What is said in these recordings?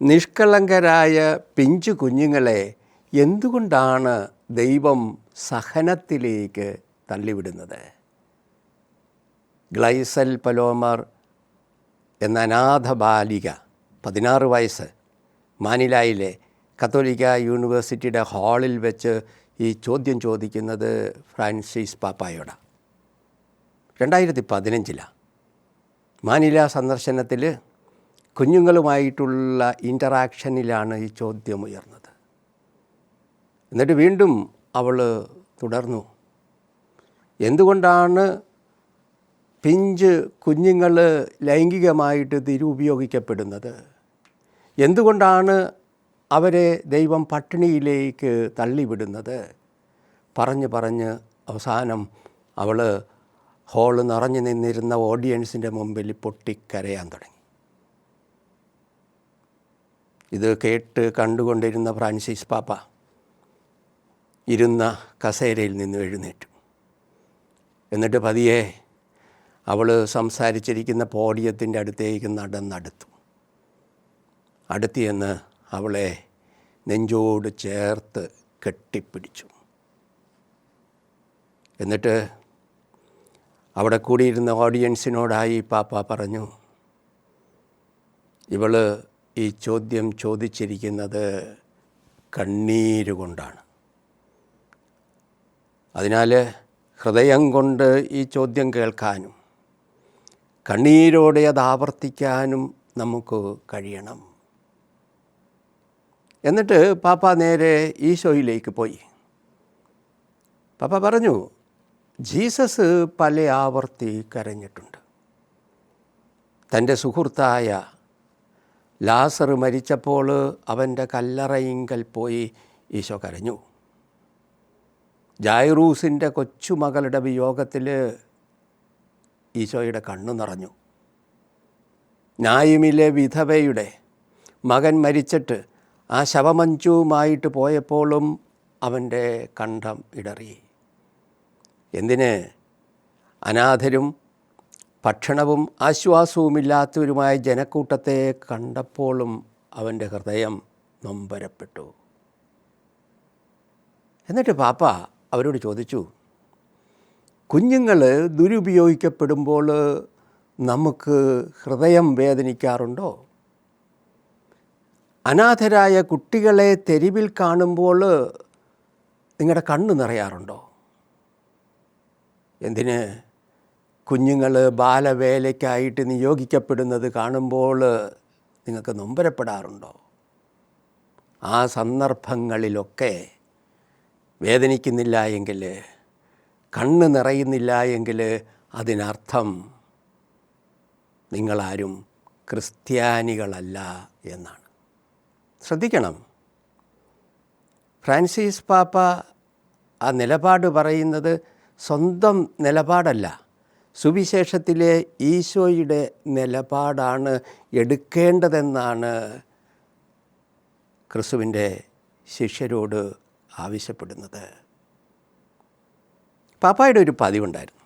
നിഷ്കളങ്കരായ പിഞ്ചു കുഞ്ഞുങ്ങളെ എന്തുകൊണ്ടാണ് ദൈവം സഹനത്തിലേക്ക് തള്ളിവിടുന്നത്? ഗ്ലൈസൽ പലോമർ എന്ന അനാഥ ബാലിക പതിനാറ് വയസ്സ് മാനിലായിലെ കത്തോലിക്ക യൂണിവേഴ്സിറ്റിയുടെ ഹാളിൽ വെച്ച് ഈ ചോദ്യം ചോദിക്കുന്നത് ഫ്രാൻസിസ് പാപ്പായോട. രണ്ടായിരത്തി പതിനഞ്ചിലാണ് മാനില സന്ദർശനത്തിൽ കുഞ്ഞുങ്ങളുമായിട്ടുള്ള ഇന്ററാക്ഷനിലാണ് ഈ ചോദ്യം ഉയർന്നത് എന്നിട്ട് വീണ്ടും അവൾ തുടർന്നു. എന്തുകൊണ്ടാണ് പിഞ്ച് കുഞ്ഞുങ്ങൾ ലൈംഗികമായിട്ട് തിരുപയോഗിക്കപ്പെടുന്നത് എന്തുകൊണ്ടാണ് അവരെ ദൈവം പട്ടിണിയിലേക്ക് തള്ളിവിടുന്നത്? പറഞ്ഞ് പറഞ്ഞ് അവസാനം അവൾ ഹോൾ നിറഞ്ഞു നിന്നിരുന്ന ഓഡിയൻസിന്റെ മുമ്പിൽ പൊട്ടിക്കരയാൻ തുടങ്ങി. ഇത് കേട്ട് കണ്ടുകൊണ്ടിരുന്ന ഫ്രാൻസിസ് പാപ്പ ഇരുന്ന കസേരയിൽ നിന്ന് എഴുന്നേറ്റു. എന്നിട്ട് പതിയെ അവൾ സംസാരിച്ചിരിക്കുന്ന പോഡിയത്തിന്റെ അടുത്തേക്ക് നടന്നടുത്തു. അടുത്തിയെന്ന് അവളെ നെഞ്ചോട് ചേർത്ത് കെട്ടിപ്പിടിച്ചു. എന്നിട്ട് അവിടെ കൂടിയിരുന്ന ഓഡിയൻസിനോടായി പാപ്പ പറഞ്ഞു ഇവൾ ഈ ചോദ്യം ചോദിച്ചിരിക്കുന്നത് കണ്ണീരുകൊണ്ടാണ് അതിനാൽ ഹൃദയം കൊണ്ട് ഈ ചോദ്യം കേൾക്കാനും കണ്ണീരോടെ അത് ആവർത്തിക്കാനും നമുക്ക് കഴിയണം. എന്നിട്ട് പാപ്പ നേരെ ഈശോയിലേക്ക് പോയി. പാപ്പ പറഞ്ഞു ജീസസ് പല ആവർത്തി കരഞ്ഞിട്ടുണ്ട്. തന്റെ സുഹൃത്തായ ലാസർ മരിച്ചപ്പോൾ അവന്റെ കല്ലറയിങ്കൽ പോയി ഈശോ കരഞ്ഞു. ജായറൂസിന്റെ കൊച്ചുമകളുടെ വിയോഗത്തിൽ ഈശോയുടെ കണ്ണു നിറഞ്ഞു. നായിമിലെ വിധവയുടെ മകൻ മരിച്ചിട്ട് ആ ശവമഞ്ചുവുമായിട്ട് പോയപ്പോഴും അവന്റെ കണ്ഠം ഇടറി. എന്തിന്? അനാഥരും ഭക്ഷണവും ആശ്വാസവുമില്ലാത്തവരുമായ ജനക്കൂട്ടത്തെ കണ്ടപ്പോഴും അവന്റെ ഹൃദയം നൊമ്പരപ്പെട്ടു. എന്നിട്ട് പാപ്പ അവരോട് ചോദിച്ചു കുഞ്ഞുങ്ങൾ ദുരുപയോഗിക്കപ്പെടുമ്പോൾ നമുക്ക് ഹൃദയം വേദനിക്കാറുണ്ടോ? അനാഥരായ കുട്ടികളെ തെരുവിൽ കാണുമ്പോൾ നിങ്ങളുടെ കണ്ണ് നിറയാറുണ്ടോ? എന്തിന്? കുഞ്ഞുങ്ങൾ ബാലവേലയ്ക്കായിട്ട് നിയോഗിക്കപ്പെടുന്നത് കാണുമ്പോൾ നിങ്ങൾക്ക് നൊമ്പരപ്പെടാറുണ്ടോ? ആ സന്ദർഭങ്ങളിലൊക്കെ വേദനിക്കുന്നില്ല എങ്കിൽ കണ്ണ് നിറയുന്നില്ല എങ്കിൽ അതിനർത്ഥം നിങ്ങളാരും ക്രിസ്ത്യാനികളല്ല എന്നാണ്. ശ്രദ്ധിക്കണം. ഫ്രാൻസിസ് പാപ്പ ആ നിലപാട് പറയുന്നത് സ്വന്തം നിലപാടല്ല. സുവിശേഷത്തിലെ ഈശോയുടെ നിലപാടാണ് എടുക്കേണ്ടതെന്നാണ് ക്രിസ്തുവിന്റെ ശിഷ്യരോട് ആവശ്യപ്പെടുന്നത്. പാപ്പായുടെ ഒരു പതിവുണ്ടായിരുന്നു.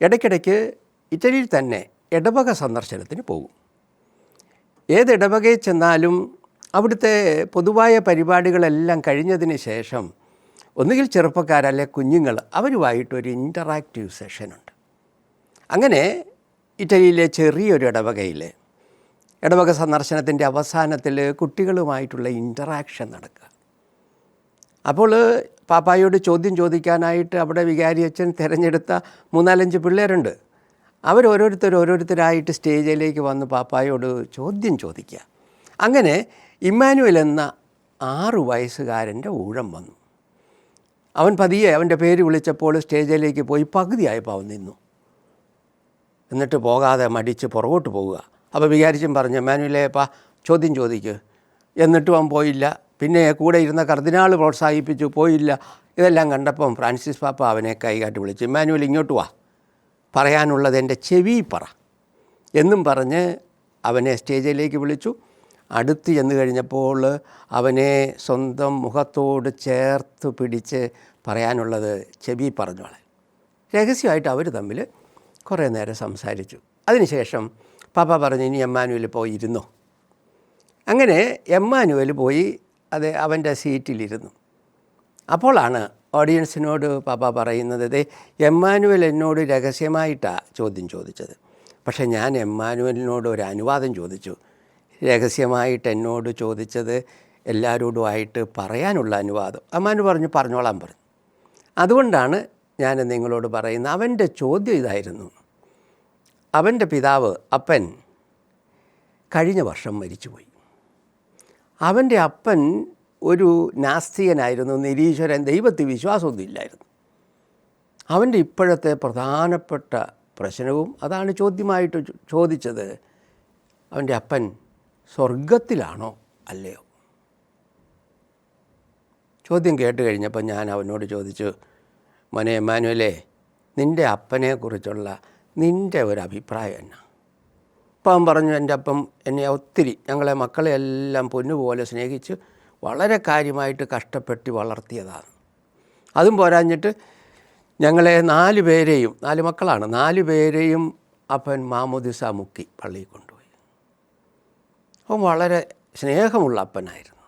ഇടയ്ക്കിടയ്ക്ക് ഇറ്റലിയിൽ തന്നെ ഇടവക സന്ദർശനത്തിന് പോകും. ഏത് ഇടവകയിൽ ചെന്നാലും അവിടുത്തെ പൊതുവായ പരിപാടികളെല്ലാം കഴിഞ്ഞതിന് ശേഷം ഒന്നുകിൽ ചെറുപ്പക്കാരല്ലെ കുഞ്ഞുങ്ങൾ അവരുമായിട്ടൊരു ഇന്ററാക്റ്റീവ് സെഷനുണ്ട്. അങ്ങനെ ഇറ്റലിയിലെ ചെറിയൊരു ഇടവകയിൽ ഇടവക സന്ദർശനത്തിന്റെ അവസാനത്തിൽ കുട്ടികളുമായിട്ടുള്ള ഇന്ററാക്ഷൻ നടക്കുക. അപ്പോൾ പാപ്പായോട് ചോദ്യം ചോദിക്കാനായിട്ട് അവിടെ വികാരി അച്ഛൻ തിരഞ്ഞെടുത്ത മൂന്നാലഞ്ച് പിള്ളേരുണ്ട്. അവർ ഓരോരുത്തർ ഓരോരുത്തരായിട്ട് സ്റ്റേജിലേക്ക് വന്ന് പാപ്പായോട് ചോദ്യം ചോദിക്കുക. അങ്ങനെ ഇമ്മാനുവൽ എന്ന ആറു വയസ്സുകാരന്റെ ഊഴം വന്നു. അവൻ പതിയെ അവന്റെ പേര് വിളിച്ചപ്പോൾ സ്റ്റേജിലേക്ക് പോയി പകുതിയായപ്പോൾ അവൻ നിന്നു. എന്നിട്ട് പോകാതെ മടിച്ച് പുറകോട്ട് പോവുക. അപ്പോൾ വികാരിച്ചും പറഞ്ഞു മാനുവലേ പാ ചോദ്യം ചോദിക്ക്. എന്നിട്ടും അവൻ പോയില്ല. പിന്നെ കൂടെ ഇരുന്ന കർദിനാൾ പ്രോത്സാഹിപ്പിച്ചു പോയില്ല. ഇതെല്ലാം കണ്ടപ്പം ഫ്രാൻസിസ് പാപ്പ അവനെ കൈകാട്ടി വിളിച്ചു മാനുവൽ ഇങ്ങോട്ട് വാ. പറയാനുള്ളത് എന്റെ ചെവി പറ. എന്നും പറഞ്ഞ് അവനെ സ്റ്റേജിലേക്ക് വിളിച്ചു. അടുത്ത് ചെന്ന് കഴിഞ്ഞപ്പോൾ അവനെ സ്വന്തം മുഖത്തോട് ചേർത്ത് പിടിച്ച് പറയാനുള്ളത് ചെവി പറഞ്ഞോളെ രഹസ്യമായിട്ട് അവർ തമ്മിൽ കുറേ നേരം സംസാരിച്ചു. അതിനുശേഷം പാപ്പ പറഞ്ഞു ഇനി എമ്മാനുവൽ പോയി ഇരുന്നോ അങ്ങനെ എമ്മാനുവൽ പോയി അത് അവന്റെ സീറ്റിലിരുന്നു. അപ്പോളാണ് ഓഡിയൻസിനോട് പാപ്പ പറയുന്നത് അതെ എമ്മാനുവൽ എന്നോട് രഹസ്യമായിട്ടാണ് ചോദ്യം ചോദിച്ചത്. പക്ഷേ ഞാൻ എമ്മാനുവലിനോട് ഒരു അനുവാദം ചോദിച്ചു. രഹസ്യമായിട്ട് എന്നോട് ചോദിച്ചത് എല്ലാവരോടുമായിട്ട് പറയാനുള്ള അനുവാദം. അമ്മാനു പറഞ്ഞു പറഞ്ഞോളാൻ പറഞ്ഞു. അതുകൊണ്ടാണ് ഞാൻ നിങ്ങളോട് പറയുന്നത് അവന്റെ ചോദ്യം ഇതായിരുന്നു. അവന്റെ പിതാവ് അപ്പൻ കഴിഞ്ഞ വർഷം മരിച്ചുപോയി. അവന്റെ അപ്പൻ ഒരു നാസ്തികനായിരുന്നു നിരീശ്വരൻ ദൈവത്തിൽ വിശ്വാസമൊന്നും ഇല്ലായിരുന്നു. അവന്റെ ഇപ്പോഴത്തെ പ്രധാനപ്പെട്ട പ്രശ്നവും അതാണ് ചോദ്യമായിട്ട് ചോദിച്ചത്. അവന്റെ അപ്പൻ സ്വർഗത്തിലാണോ അല്ലയോ? ചോദ്യം കേട്ട് കഴിഞ്ഞപ്പോൾ ഞാൻ അവനോട് ചോദിച്ചു മോനെ മാനുവലേ നിന്റെ അപ്പനെക്കുറിച്ചുള്ള നിന്റെ ഒരു അഭിപ്രായം എന്നാ? അപ്പം അവൻ പറഞ്ഞു എന്റെ അപ്പം എന്നെ ഒത്തിരി ഞങ്ങളെ മക്കളെ എല്ലാം പൊന്നുപോലെ സ്നേഹിച്ച് വളരെ കാര്യമായിട്ട് കഷ്ടപ്പെട്ട് വളർത്തിയതാണ്. അതും പോരാഞ്ഞിട്ട് ഞങ്ങളെ നാല് പേരെയും നാല് മക്കളാണ് നാല് പേരെയും അപ്പൻ മാമുദിസ മുക്കി പള്ളിയിൽ കൊണ്ടുപോയി. അവൻ വളരെ സ്നേഹമുള്ള അപ്പനായിരുന്നു.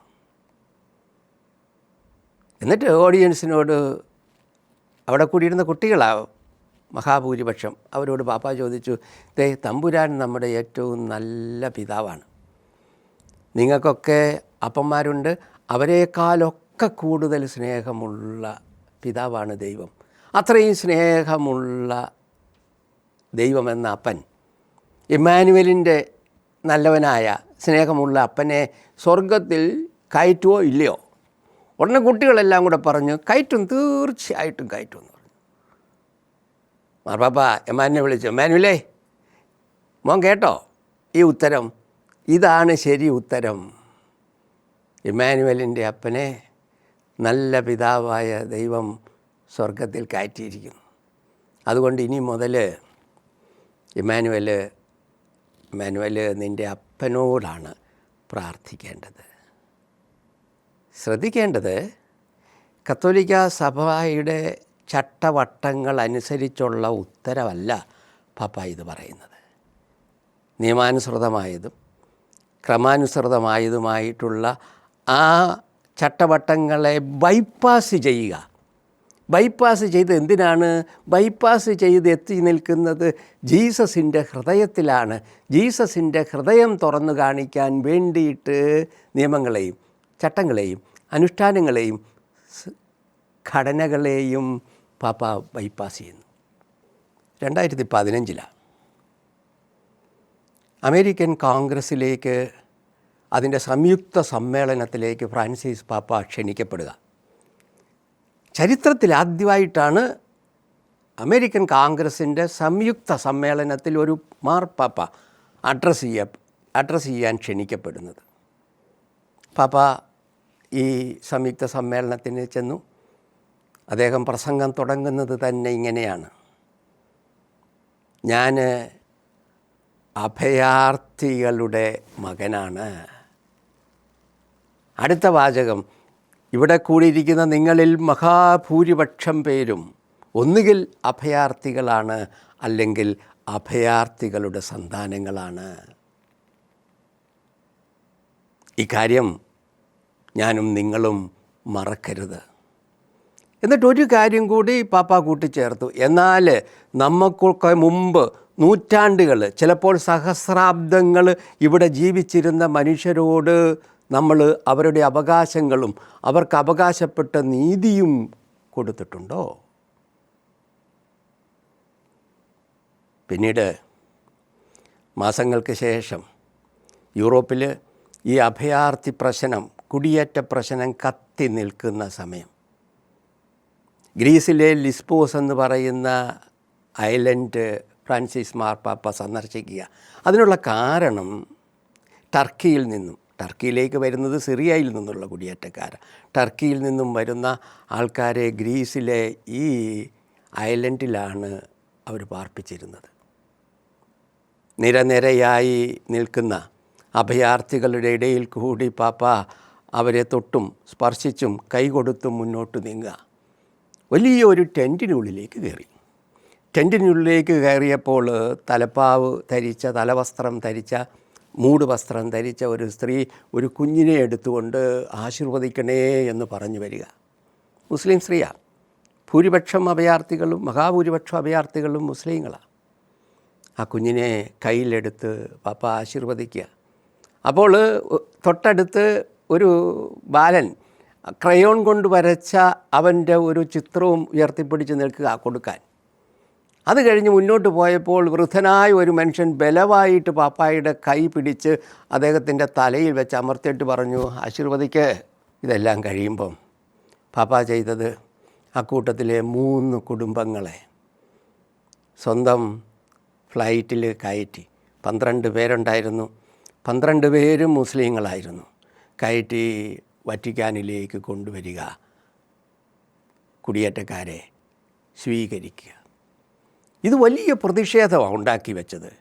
എന്നിട്ട് ഓഡിയൻസിനോട് അവിടെ കൂടിയിരുന്ന കുട്ടികളാവും മഹാഭൂരിപക്ഷം. അവരോട് പാപ്പ ചോദിച്ചു ദേ തമ്പുരാൻ നമ്മുടെ ഏറ്റവും നല്ല പിതാവാണ്. നിങ്ങൾക്കൊക്കെ അപ്പന്മാരുണ്ട്. അവരെക്കാളൊക്കെ കൂടുതൽ സ്നേഹമുള്ള പിതാവാണ് ദൈവം. അത്രയും സ്നേഹമുള്ള ദൈവമെന്ന അപ്പൻ ഇമ്മാനുവലിന്റെ നല്ലവനായ സ്നേഹമുള്ള അപ്പനെ സ്വർഗത്തിൽ കയറ്റുവോ ഇല്ലയോ? ഉടനെ കുട്ടികളെല്ലാം കൂടെ പറഞ്ഞു കയറ്റും തീർച്ചയായിട്ടും കയറ്റും എന്ന് മാർപ്പാപ്പ എമാനെ വിളിച്ചു? എമാനുവിലേ മോൻ കേട്ടോ? ഈ ഉത്തരം ഇതാണ് ശരി ഉത്തരം. ഇമ്മാനുവലിന്റെ അപ്പനെ നല്ല പിതാവായ ദൈവം സ്വർഗത്തിൽ കയറ്റിയിരിക്കുന്നു. അതുകൊണ്ട് ഇനി മുതൽ ഇമ്മാനുവൽ ഇമ്മാനുവൽ നിന്റെ അപ്പനോടാണ് പ്രാർത്ഥിക്കേണ്ടത്. ശ്രദ്ധിക്കേണ്ടത് കത്തോലിക്ക സഭയുടെ ചട്ടവട്ടങ്ങൾ അനുസരിച്ചുള്ള ഉത്തരവല്ല പാപ്പ ഇത് പറയുന്നത്. നിയമാനുസൃതമായതും ക്രമാനുസൃതമായതുമായിട്ടുള്ള ആ ചട്ടവട്ടങ്ങളെ ബൈപ്പാസ് ചെയ്യുക. ബൈപ്പാസ് ചെയ്ത് എന്തിനാണ്? ബൈപ്പാസ് ചെയ്ത് എത്തി നിൽക്കുന്നത്? ജീസസിന്റെ ഹൃദയത്തിലാണ്. ജീസസിന്റെ ഹൃദയം തുറന്നു കാണിക്കാൻ വേണ്ടിയിട്ട് നിയമങ്ങളെയും ചട്ടങ്ങളെയും അനുഷ്ഠാനങ്ങളെയും ഘടനകളെയും പാപ്പ ബൈപ്പാസ് ചെയ്യുന്നു. രണ്ടായിരത്തി പതിനഞ്ചിലാണ് അമേരിക്കൻ കോൺഗ്രസ്സിലേക്ക് അതിന്റെ സംയുക്ത സമ്മേളനത്തിലേക്ക് ഫ്രാൻസിസ് പാപ്പ ക്ഷണിക്കപ്പെടുക. ചരിത്രത്തിൽ ആദ്യമായിട്ടാണ് അമേരിക്കൻ കോൺഗ്രസിന്റെ സംയുക്ത സമ്മേളനത്തിൽ ഒരു മാർപ്പാപ്പ അഡ്രസ്സ് ചെയ്യ അഡ്രസ്സ് ചെയ്യാൻ ക്ഷണിക്കപ്പെടുന്നത്. പാപ്പ ഈ സംയുക്ത സമ്മേളനത്തിന് ചെന്നു. അദ്ദേഹം പ്രസംഗം തുടങ്ങുന്നത് തന്നെ ഇങ്ങനെയാണ്. ഞാൻ അഭയാർത്ഥികളുടെ മകനാണ്. അടുത്ത വാചകം. ഇവിടെ കൂടിയിരിക്കുന്ന നിങ്ങളിൽ മഹാഭൂരിപക്ഷം പേരും ഒന്നുകിൽ അഭയാർത്ഥികളാണ് അല്ലെങ്കിൽ അഭയാർത്ഥികളുടെ സന്താനങ്ങളാണ്. ഇക്കാര്യം ഞാനും നിങ്ങളും മറക്കരുത്. എന്നിട്ട് ഒരു കാര്യം കൂടി പാപ്പ കൂട്ടിച്ചേർത്തു. എന്നാൽ നമുക്കൊക്കെ മുമ്പ് നൂറ്റാണ്ടുകൾ ചിലപ്പോൾ സഹസ്രാബ്ദങ്ങൾ ഇവിടെ ജീവിച്ചിരുന്ന മനുഷ്യരോട് നമ്മൾ അവരുടെ അവകാശങ്ങളും അവർക്ക് അവകാശപ്പെട്ട നീതിയും കൊടുത്തിട്ടുണ്ടോ? പിന്നീട് മാസങ്ങൾക്ക് ശേഷം യൂറോപ്പിൽ ഈ അഭയാർത്ഥി പ്രശ്നം കുടിയേറ്റ പ്രശ്നം കത്തി നിൽക്കുന്ന സമയം. ഗ്രീസിലെ ലിസ്പോസ് എന്ന് പറയുന്ന ഐലൻഡ് ഫ്രാൻസിസ് മാർപ്പാപ്പ സന്ദർശിക്കുക. അതിനുള്ള കാരണം ടർക്കിയിൽ നിന്നും ടർക്കിയിലേക്ക് വരുന്നത് സിറിയയിൽ നിന്നുള്ള കുടിയേറ്റക്കാർ ടർക്കിയിൽ നിന്നും വരുന്ന ആൾക്കാരെ ഗ്രീസിലെ ഈ ഐലൻഡിലാണ് അവർ പാർപ്പിച്ചിരുന്നത്. നിരനിരയായി നിൽക്കുന്ന അഭയാർത്ഥികളുടെ ഇടയിൽ കൂടി പാപ്പ അവരെ തൊട്ടും സ്പർശിച്ചും കൈകൊടുത്തും മുന്നോട്ട് നീങ്ങുക. വലിയൊരു ടെന്റിനുള്ളിലേക്ക് കയറി. ടെന്റിനുള്ളിലേക്ക് കയറിയപ്പോൾ തലപ്പാവ് ധരിച്ച തലവസ്ത്രം ധരിച്ച മൂട് വസ്ത്രം ധരിച്ച ഒരു സ്ത്രീ ഒരു കുഞ്ഞിനെ എടുത്തുകൊണ്ട് ആശീർവദിക്കണേ എന്ന് പറഞ്ഞു വരിക. മുസ്ലിം സ്ത്രീയാണ് ഭൂരിപക്ഷം അഭയാർത്ഥികളും മഹാഭൂരിപക്ഷം അഭയാർത്ഥികളും മുസ്ലിങ്ങളാണ് ആ കുഞ്ഞിനെ കയ്യിലെടുത്ത് പാപ്പ ആശീർവദിക്കുക. അപ്പോൾ തൊട്ടടുത്ത് ഒരു ബാലൻ ക്രയോൺ കൊണ്ട് വരച്ച അവന്റെ ഒരു ചിത്രവും ഉയർത്തിപ്പിടിച്ച് നിൽക്കുക കൊടുക്കാൻ. അത് കഴിഞ്ഞ് മുന്നോട്ട് പോയപ്പോൾ വൃദ്ധനായ ഒരു മനുഷ്യൻ ബലവായിട്ട് പാപ്പായുടെ കൈ പിടിച്ച് അദ്ദേഹത്തിന്റെ തലയിൽ വെച്ച് അമർത്തിയിട്ട് പറഞ്ഞു ആശീർവദിക്ക്. ഇതെല്ലാം കഴിയുമ്പം പാപ്പ ചെയ്തത് അക്കൂട്ടത്തിലെ മൂന്ന് കുടുംബങ്ങളെ. സ്വന്തം ഫ്ലൈറ്റിൽ കയറ്റി. പന്ത്രണ്ട് പേരുണ്ടായിരുന്നു. പന്ത്രണ്ട് പേരും മുസ്ലിങ്ങളായിരുന്നു. കയറ്റി വറ്റിക്കാനിലേക്ക് കൊണ്ടുവരിക. കുടിയേറ്റക്കാരെ സ്വീകരിക്കുക. ഇത് വലിയ പ്രതിഷേധമാണ് ഉണ്ടാക്കി വെച്ചത്.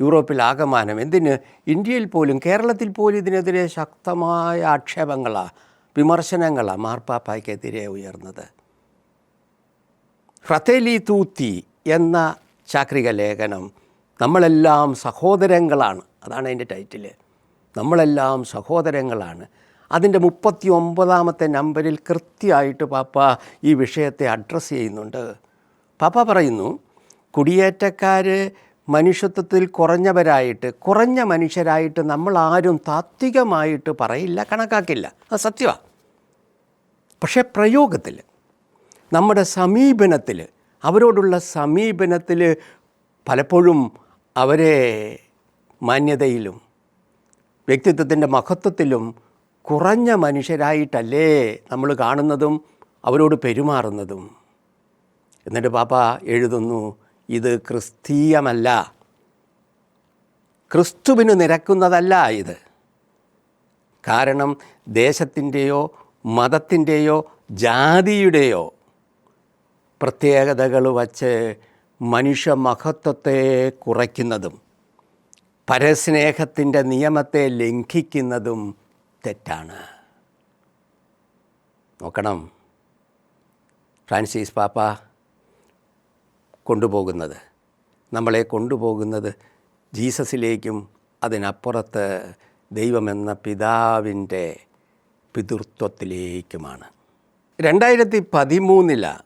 യൂറോപ്പിൽ ആകമാനം എന്തിന്? ഇന്ത്യയിൽ പോലും കേരളത്തിൽ പോലും ഇതിനെതിരെ ശക്തമായ ആക്ഷേപങ്ങളാണ് വിമർശനങ്ങളാണ് മാർപ്പാപ്പായ്ക്കെതിരെ ഉയർന്നത്. ഫ്രത്തേലി തൂത്തി എന്ന ചാക്രിക ലേഖനം നമ്മളെല്ലാം സഹോദരങ്ങളാണ് അതാണ് അതിന്റെ ടൈറ്റിൽ നമ്മളെല്ലാം സഹോദരങ്ങളാണ്. അതിന്റെ മുപ്പത്തി ഒമ്പതാമത്തെ നമ്പറിൽ കൃത്യമായിട്ട് പാപ്പ ഈ വിഷയത്തെ അഡ്രസ്സ് ചെയ്യുന്നുണ്ട്. പാപ്പ പറയുന്നു കുടിയേറ്റക്കാർ മനുഷ്യത്വത്തിൽ കുറഞ്ഞവരായിട്ട് കുറഞ്ഞ മനുഷ്യരായിട്ട് നമ്മൾ ആരും താത്വികമായിട്ട് പറയില്ല കണക്കാക്കില്ല. അത് സത്യമാണ് പക്ഷേ പ്രയോഗത്തിൽ നമ്മുടെ സമീപനത്തിൽ അവരോടുള്ള സമീപനത്തിൽ പലപ്പോഴും അവരെ മാന്യതയിലും വ്യക്തിത്വത്തിന്റെ മഹത്വത്തിലും കുറഞ്ഞ മനുഷ്യരായിട്ടല്ലേ നമ്മൾ കാണുന്നതും അവരോട് പെരുമാറുന്നതും. എന്നിട്ട് പാപ്പ എഴുതുന്നു ഇത് ക്രിസ്തീയമല്ല. ക്രിസ്തുവിന് നിരക്കുന്നതല്ല ഇത്. കാരണം ദേശത്തിന്റെയോ മതത്തിന്റെയോ ജാതിയുടെയോ പ്രത്യേകതകൾ വച്ച് മനുഷ്യ മഹത്വത്തെ കുറയ്ക്കുന്നതും പരസ്നേഹത്തിന്റെ നിയമത്തെ ലംഘിക്കുന്നതും തെറ്റാണ്. നോക്കണം. ഫ്രാൻസിസ് പാപ്പ കൊണ്ടുപോകുന്നത്. നമ്മളെ കൊണ്ടുപോകുന്നത് ജീസസിലേക്കും അതിനപ്പുറത്ത് ദൈവമെന്ന പിതാവിന്റെ പിതൃത്വത്തിലേക്കുമാണ്. രണ്ടായിരത്തി പതിമൂന്നിലാണ്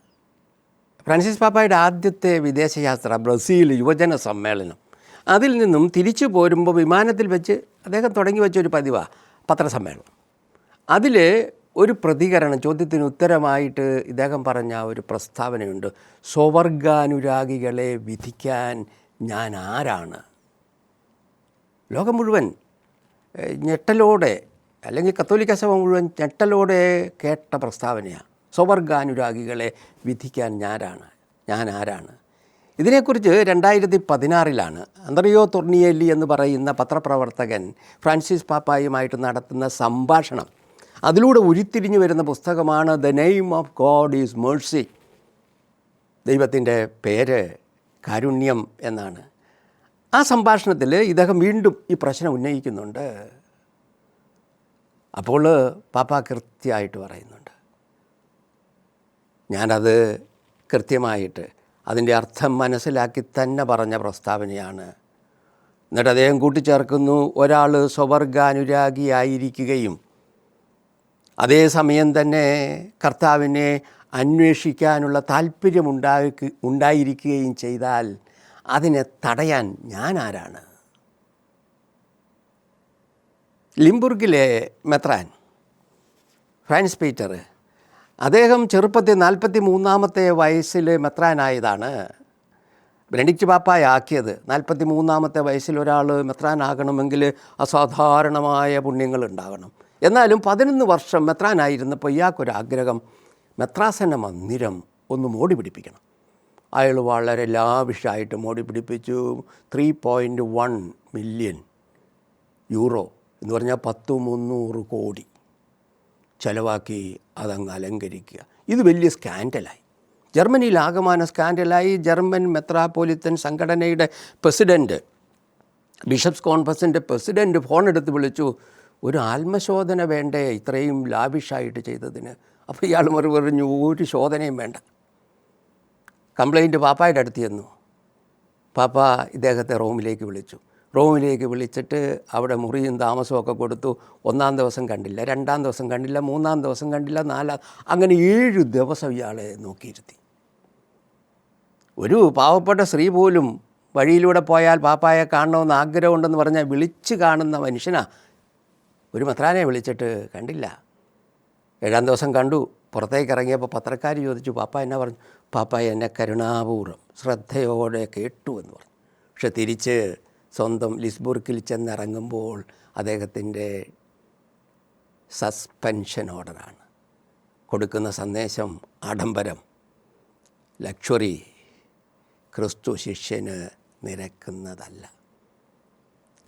ഫ്രാൻസിസ് പാപ്പയുടെ ആദ്യത്തെ വിദേശയാത്ര ബ്രസീൽ യുവജന സമ്മേളനം. അതിൽ നിന്നും തിരിച്ചു പോരുമ്പോൾ വിമാനത്തിൽ വെച്ച് അദ്ദേഹം തുടങ്ങി വെച്ച ഒരു പതിവാണ് പത്രസമ്മേളനം. അതിൽ ഒരു പ്രതികരണം ചോദ്യത്തിന് ഉത്തരമായിട്ട് ഇദ്ദേഹം പറഞ്ഞ ഒരു പ്രസ്താവനയുണ്ട്. സ്വവർഗാനുരാഗികളെ വിധിക്കാൻ ഞാൻ ആരാണ്? ലോകം മുഴുവൻ ഞെട്ടലോടെ അല്ലെങ്കിൽ കത്തോലിക്ക സഭ മുഴുവൻ ഞെട്ടലോടെ കേട്ട പ്രസ്താവനയാണ് സ്വവർഗാനുരാഗികളെ വിധിക്കാൻ ഞാനാണ് ഞാൻ ആരാണ്? ഇതിനെക്കുറിച്ച് രണ്ടായിരത്തി പതിനാറിലാണ് അന്തറിയോ തുർണിയേലി എന്ന് പറയുന്ന പത്രപ്രവർത്തകൻ ഫ്രാൻസിസ് പാപ്പായുമായിട്ട് നടത്തുന്ന സംഭാഷണം. അതിലൂടെ ഉരുത്തിരിഞ്ഞു വരുന്ന പുസ്തകമാണ് the name of God is mercy ദൈവത്തിന്റെ പേര് കാരുണ്യം എന്നാണ്. ആ സംഭാഷണത്തിൽ ഇദ്ദേഹം വീണ്ടും ഈ പ്രശ്നം ഉന്നയിക്കുന്നുണ്ട്. അപ്പോൾ പാപ്പ കൃത്യമായിട്ട് പറയുന്നുണ്ട്. ഞാനത് കൃത്യമായിട്ട് അതിന്റെ അർത്ഥം മനസ്സിലാക്കി തന്നെ പറഞ്ഞ പ്രസ്താവനയാണ്. എന്നിട്ട് അദ്ദേഹം കൂട്ടിച്ചേർക്കുന്നു ഒരാൾ സ്വവർഗാനുരാഗിയായിരിക്കുകയും. അതേസമയം തന്നെ കർത്താവിനെ അന്വേഷിക്കാനുള്ള താല്പര്യമുണ്ടാക്കി ഉണ്ടായിരിക്കുകയും ചെയ്താൽ അതിനെ തടയാൻ ഞാൻ ആരാണ്? ലിംബുർഗിലെ മെത്രാൻ ഫ്രാൻസ് പീറ്റർ അദ്ദേഹം ചെറുപ്പത്തിൽ നാൽപ്പത്തി മൂന്നാമത്തെ വയസ്സിൽ മെത്രാനായതാണ്. ബെനഡിക്റ്റ് പാപ്പായ ആക്കിയത് നാൽപ്പത്തി മൂന്നാമത്തെ വയസ്സിൽ ഒരാൾ മെത്രാനാകണമെങ്കിൽ അസാധാരണമായ പുണ്യങ്ങൾ ഉണ്ടാകണം. എന്നാലും പതിനൊന്ന് വർഷം മെത്രാനായിരുന്നപ്പോൾ ഇയാൾക്കൊരാഗ്രഹം മെത്രാസന മന്ദിരം ഒന്ന് മോടി പിടിപ്പിക്കണം. അയാൾ വളരെ ലാവിഷായിട്ട് മോടി പിടിപ്പിച്ചു. Three point one million euro എന്ന് പറഞ്ഞാൽ പത്ത് മുന്നൂറ് കോടി ചിലവാക്കി അതങ്ങ് അലങ്കരിക്കുക. ഇത് വലിയ സ്കാൻഡലായി. ജർമ്മനിയിൽ ആകമാന സ്കാൻഡലായി. ജർമ്മൻ മെത്രാപോലിത്തൻ സംഘടനയുടെ പ്രസിഡന്റ് ബിഷപ്സ് കോൺഫറൻസിന്റെ പ്രസിഡന്റ് ഫോൺ എടുത്ത് വിളിച്ചു ഒരു ആത്മശോധന വേണ്ടേ ഇത്രയും ലാവിഷായിട്ട് ചെയ്തതിന്? അപ്പോൾ ഇയാൾ മറു പറഞ്ഞു ഒരു ശോധനയും വേണ്ട. കംപ്ലൈന്റ് പാപ്പായുടെ അടുത്ത് ചെന്നു. പാപ്പ ഇദ്ദേഹത്തെ റൂമിലേക്ക് വിളിച്ചു. റോമിലേക്ക് വിളിച്ചിട്ട് അവിടെ മുറിയും താമസമൊക്കെ കൊടുത്തു. ഒന്നാം ദിവസം കണ്ടില്ല രണ്ടാം ദിവസം കണ്ടില്ല മൂന്നാം ദിവസം കണ്ടില്ല നാലാം അങ്ങനെ ഏഴ് ദിവസം ഇയാളെ നോക്കിയിരുത്തി. ഒരു പാവപ്പെട്ട സ്ത്രീ പോലും വഴിയിലൂടെ പോയാൽ പാപ്പായെ കാണണമെന്ന് ആഗ്രഹമുണ്ടെന്ന് പറഞ്ഞാൽ വിളിച്ച് കാണുന്ന മനുഷ്യനാ. ഒരു മത്രാനെ വിളിച്ചിട്ട് കണ്ടില്ല. ഏഴാം ദിവസം കണ്ടു പുറത്തേക്ക് ഇറങ്ങിയപ്പോൾ പത്രക്കാർ ചോദിച്ചു പാപ്പ എന്നാ പറഞ്ഞു? പാപ്പ എന്നെ കരുണാപൂർവം ശ്രദ്ധയോടെ കേട്ടു എന്ന് പറഞ്ഞു. പക്ഷെ തിരിച്ച് സ്വന്തം ലിസ്ബുർക്കിൽ ചെന്നിറങ്ങുമ്പോൾ അദ്ദേഹത്തിന്റെ സസ്പെൻഷൻ ഓർഡറാണ്. കൊടുക്കുന്ന സന്ദേശം ആഡംബരം. ലക്ഷറി ക്രിസ്തു ശിഷ്യന് നിരക്കുന്നതല്ല.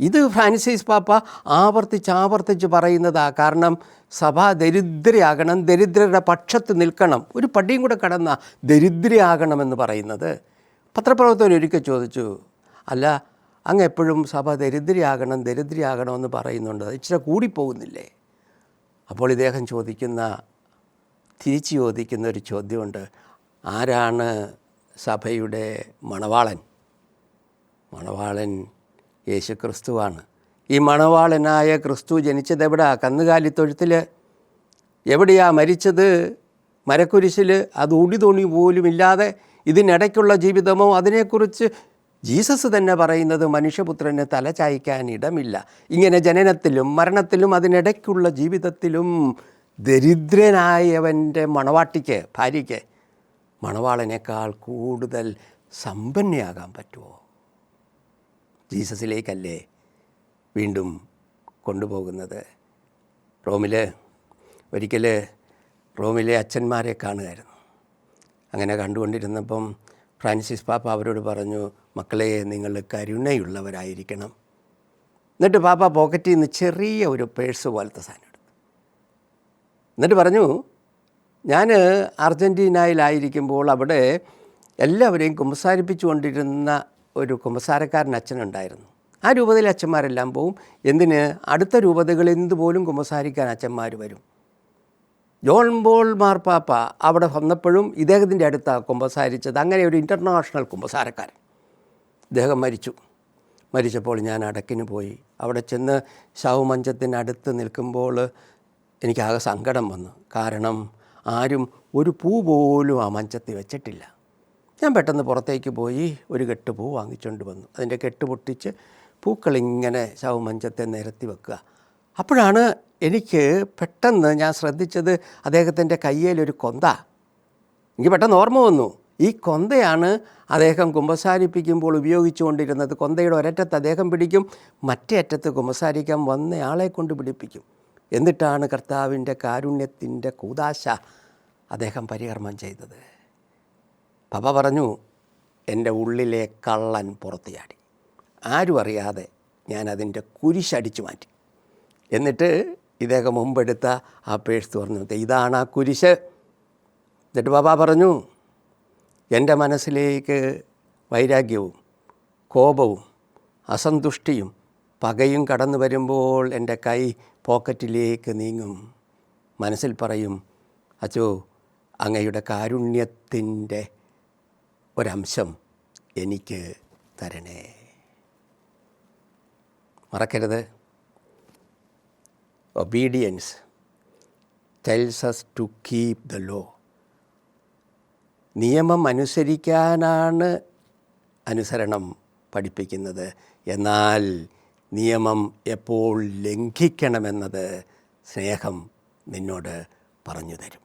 ഇത് ഫ്രാൻസിസ് പാപ്പ ആവർത്തിച്ച് ആവർത്തിച്ച് പറയുന്നതാ. കാരണം സഭ ദരിദ്രയാകണം ദരിദ്രരുടെ പക്ഷത്ത് നിൽക്കണം. ഒരു പടിയും കൂടെ കടന്ന ദരിദ്രയാകണമെന്ന് പറയുന്നത്. പത്രപ്രവർത്തകർ ഒരിക്കൽ ചോദിച്ചു അല്ല അങ്ങ് എപ്പോഴും സഭ ദരിദ്രയാകണം ദരിദ്രയാകണമെന്ന് പറയുന്നുണ്ട്. ഇച്ചിരി കൂടിപ്പോകുന്നില്ലേ? അപ്പോൾ ഇദ്ദേഹം ചോദിക്കുന്ന തിരിച്ചു ചോദിക്കുന്ന ഒരു ചോദ്യമുണ്ട്. ആരാണ് സഭയുടെ മണവാളൻ? മണവാളൻ യേശു ക്രിസ്തുവാണ് ഈ മണവാളനായ ക്രിസ്തു ജനിച്ചത് എവിടാ? കന്നുകാലിത്തൊഴുത്തിൽ എവിടെയാ മരിച്ചത്? മരക്കുരിശിൽ അത് ഉടി തുണി പോലുമില്ലാതെ ഇതിനിടയ്ക്കുള്ള ജീവിതമോ അതിനെക്കുറിച്ച് ജീസസ് തന്നെ പറയുന്നത് മനുഷ്യപുത്രന് തല ചായ്ക്കാൻ ഇടമില്ല. ഇങ്ങനെ ജനനത്തിലും മരണത്തിലും അതിനിടയ്ക്കുള്ള ജീവിതത്തിലും ദരിദ്രനായവന്റെ മണവാട്ടിക്ക് ഭാര്യയ്ക്ക് മണവാളനേക്കാൾ കൂടുതൽ സമ്പന്നയാകാൻ പറ്റുമോ? ജീസസിലേക്കല്ലേ വീണ്ടും കൊണ്ടുപോകുന്നത്? റോമിൽ ഒരിക്കൽ റോമിലെ അച്ഛന്മാരെ കാണുമായിരുന്നു അങ്ങനെ കണ്ടുകൊണ്ടിരുന്നപ്പം ഫ്രാൻസിസ് പാപ്പ അവരോട് പറഞ്ഞു മക്കളെ നിങ്ങൾ കരുണയുള്ളവരായിരിക്കണം. എന്നിട്ട് പാപ്പ പോക്കറ്റിൽ നിന്ന് ചെറിയ ഒരു പേഴ്സ് പോലത്തെ സാധനം എടുത്തു. എന്നിട്ട് പറഞ്ഞു ഞാൻ അർജന്റീനയിലായിരിക്കുമ്പോൾ അവിടെ എല്ലാവരെയും കുമ്പസാരിപ്പിച്ചു കൊണ്ടിരുന്ന ഒരു കുമ്പസാരക്കാരൻ അച്ഛനുണ്ടായിരുന്നു. ആ രൂപതയിലെ അച്ഛന്മാരെല്ലാം പോവും. എന്തിന്? അടുത്ത രൂപതകളിൽ നിന്ന് പോലും കുമ്പസാരിക്കാൻ അച്ഛന്മാർ വരും. ജോൺ ബോൾ മാർപ്പാപ്പ അവിടെ വന്നപ്പോഴും ഇദ്ദേഹത്തിന്റെ അടുത്താണ് കുമ്പസാരിച്ചത്. അങ്ങനെ ഒരു ഇന്റർനാഷണൽ കുമ്പസാരക്കാരൻ. ഇദ്ദേഹം മരിച്ചു. മരിച്ചപ്പോൾ ഞാൻ അടക്കിന് പോയി. അവിടെ ചെന്ന് ശവമഞ്ചത്തിനടുത്ത് നിൽക്കുമ്പോൾ എനിക്കാകെ സങ്കടം വന്നു. കാരണം ആരും ഒരു പൂ പോലും ആ മഞ്ചത്തിൽ വെച്ചിട്ടില്ല. ഞാൻ പെട്ടെന്ന് പുറത്തേക്ക് പോയി ഒരു കെട്ട് പൂ വാങ്ങിച്ചുകൊണ്ട് വന്നു. അതിന്റെ കെട്ട് പൊട്ടിച്ച് പൂക്കളിങ്ങനെ ശവമഞ്ചത്തെ നിരത്തി വെക്കുക. അപ്പോഴാണ് എനിക്ക് പെട്ടെന്ന് ഞാൻ ശ്രദ്ധിച്ചത് അദ്ദേഹത്തിന്റെ കയ്യിലൊരു കൊന്ത. എനിക്ക് പെട്ടെന്ന് ഓർമ്മ വന്നു. ഈ കൊന്തയാണ് അദ്ദേഹം കുമ്പസാരിപ്പിക്കുമ്പോൾ ഉപയോഗിച്ചുകൊണ്ടിരുന്നത്. കൊന്തയുടെ ഒരറ്റത്ത് അദ്ദേഹം പിടിക്കും മറ്റേ അറ്റത്ത് കുമ്പസാരിക്കാൻ വന്നയാളെ കൊണ്ട് പിടിപ്പിക്കും. എന്നിട്ടാണ് കർത്താവിന്റെ കാരുണ്യത്തിന്റെ കൂതാശ അദ്ദേഹം പരികർമ്മം ചെയ്തത്. പപ്പ പറഞ്ഞു എന്റെ ഉള്ളിലെ കള്ളൻ പുറത്തുചാടി ആരും അറിയാതെ ഞാൻ അതിന്റെ കുരിശടിച്ചു മാറ്റി. എന്നിട്ട് ഇദ്ദേഹം മുമ്പെടുത്ത ആ പേഴ്സ് തുറന്നു ഇതാണ് ആ കുരിശ്. എന്നിട്ട് ബാബ പറഞ്ഞു എന്റെ മനസ്സിലേക്ക് വൈരാഗ്യവും കോപവും അസന്തുഷ്ടിയും പകയും കടന്നു വരുമ്പോൾ എന്റെ കൈ പോക്കറ്റിലേക്ക് നീങ്ങും. മനസ്സിൽ പറയും അച്ചോ അങ്ങയുടെ കാരുണ്യത്തിന്റെ ഒരംശം എനിക്ക് തരണേ. മറക്കരുത്. Obedience tells us to keep the law നിയമം അനുസരിക്കാനാണ് അനുസരണം പഠിപ്പിക്കുന്നത്. എന്നാൽ നിയമം എപ്പോൾ ലംഘിക്കണമെന്നത് സ്നേഹം നിന്നോട് പറഞ്ഞു തരും.